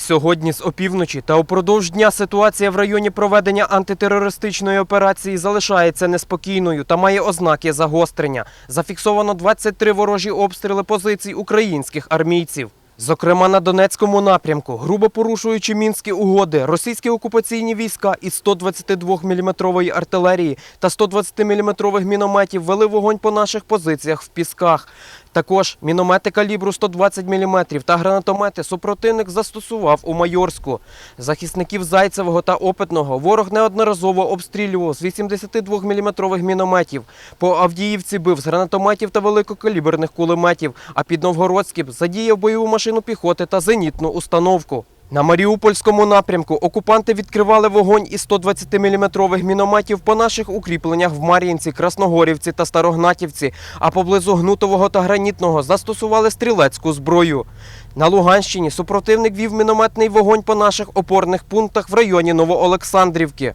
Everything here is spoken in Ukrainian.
Сьогодні з опівночі та упродовж дня ситуація в районі проведення антитерористичної операції залишається неспокійною та має ознаки загострення. Зафіксовано 23 ворожі обстріли позицій українських армійців. Зокрема, на Донецькому напрямку, грубо порушуючи мінські угоди, російські окупаційні війська із 122-мм артилерії та 120-мм мінометів вели вогонь по наших позиціях в пісках. Також міномети калібру 120 мм та гранатомети супротивник застосував у Майорську. Захисників Зайцевого та Опитного ворог неодноразово обстрілював з 82-мм мінометів. По Авдіївці бив з гранатометів та великокаліберних кулеметів, а під Новгородським задіяв бойову машину піхоти та зенітну установку. На Маріупольському напрямку окупанти відкривали вогонь із 120-мм мінометів по наших укріпленнях в Мар'їнці, Красногорівці та Старогнатівці, а поблизу Гнутового та Гранітного застосували стрілецьку зброю. На Луганщині супротивник вів мінометний вогонь по наших опорних пунктах в районі Новоолександрівки.